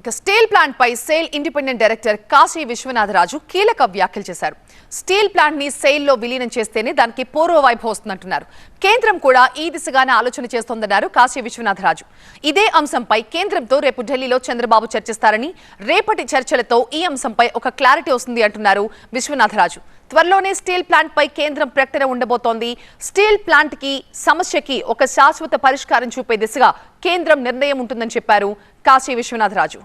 ఇక steel plant పై sale independent director Kashi Viswanatharaju కీలక వ్యాఖ్యలు చేశారు. స్టీల్ ప్లాంట్ని సేల్లో విలీనం చేస్తేనే దానికి పూర్వ వైపు వస్తుందంటున్నారు. కేంద్రం కూడా ఈ దిశగానే ఆలోచన చేస్తోందన్నారు కాశీ విశ్వనాథరాజు. ఇదే అంశంపై కేంద్రంతో రేపు ఢిల్లీలో చంద్రబాబు చర్చిస్తారని రేపటి చర్చలతో ఈ అంశంపై ఒక క్లారిటీ వస్తుంది అంటున్నారు విశ్వనాథరాజు. త్వరలోనే స్టీల్ ప్లాంట్ పై కేంద్రం ప్రకటన ఉండబోతోంది. స్టీల్ ప్లాంట్కి సమస్యకి ఒక శాశ్వత పరిష్కారం చూపే దిశగా కేంద్రం నిర్ణయం ఉంటుందని చెప్పారు కాశీ విశ్వనాథరాజు.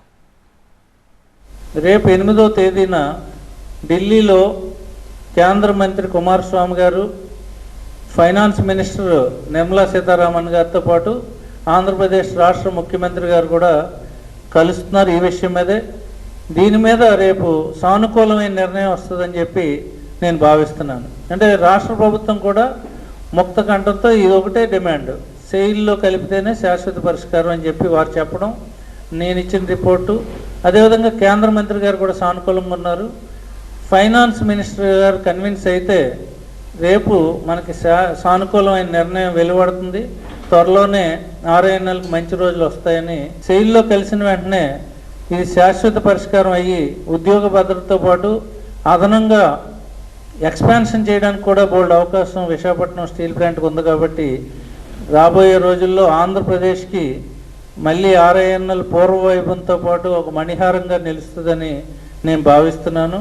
రేపు ఎనిమిదో తేదీన ఢిల్లీలో కేంద్ర మంత్రి కుమారస్వామి గారు ఫైనాన్స్ మినిస్టర్ నిర్మలా సీతారామన్ గారితో పాటు ఆంధ్రప్రదేశ్ రాష్ట్ర ముఖ్యమంత్రి గారు కూడా కలుస్తున్నారు ఈ విషయం మీదే. దీని మీద రేపు సానుకూలమైన నిర్ణయం వస్తుందని చెప్పి నేను భావిస్తున్నాను. అంటే రాష్ట్ర ప్రభుత్వం కూడా ముక్త కంఠంతో ఇది ఒకటే డిమాండ్. సెయిల్లో కలిపితేనే శాశ్వత పరిష్కారం అని చెప్పి వారు చెప్పడం నేను ఇచ్చిన రిపోర్టు. అదేవిధంగా కేంద్ర మంత్రి గారు కూడా సానుకూలంగా ఉన్నారు. ఫైనాన్స్ మినిస్టర్ గారు కన్విన్స్ అయితే రేపు మనకి సానుకూలమైన నిర్ణయం వెలువడుతుంది. త్వరలోనే ఆర్ఐఎన్ఎల్కి మంచి రోజులు వస్తాయని సెయిల్లో కలిసిన వెంటనే ఇది శాశ్వత పరిష్కారం అయ్యి ఉద్యోగ భద్రతతో పాటు అదనంగా ఎక్స్పాన్షన్ చేయడానికి కూడా బోల్డ్ అవకాశం విశాఖపట్నం స్టీల్ ప్లాంట్కి ఉంది కాబట్టి రాబోయే రోజుల్లో ఆంధ్రప్రదేశ్కి మళ్ళీ ఆర్ఐఎన్ఎల్ పూర్వ వైభవంతో పాటు ఒక మణిహారంగా నిలుస్తుందని నేను భావిస్తున్నాను.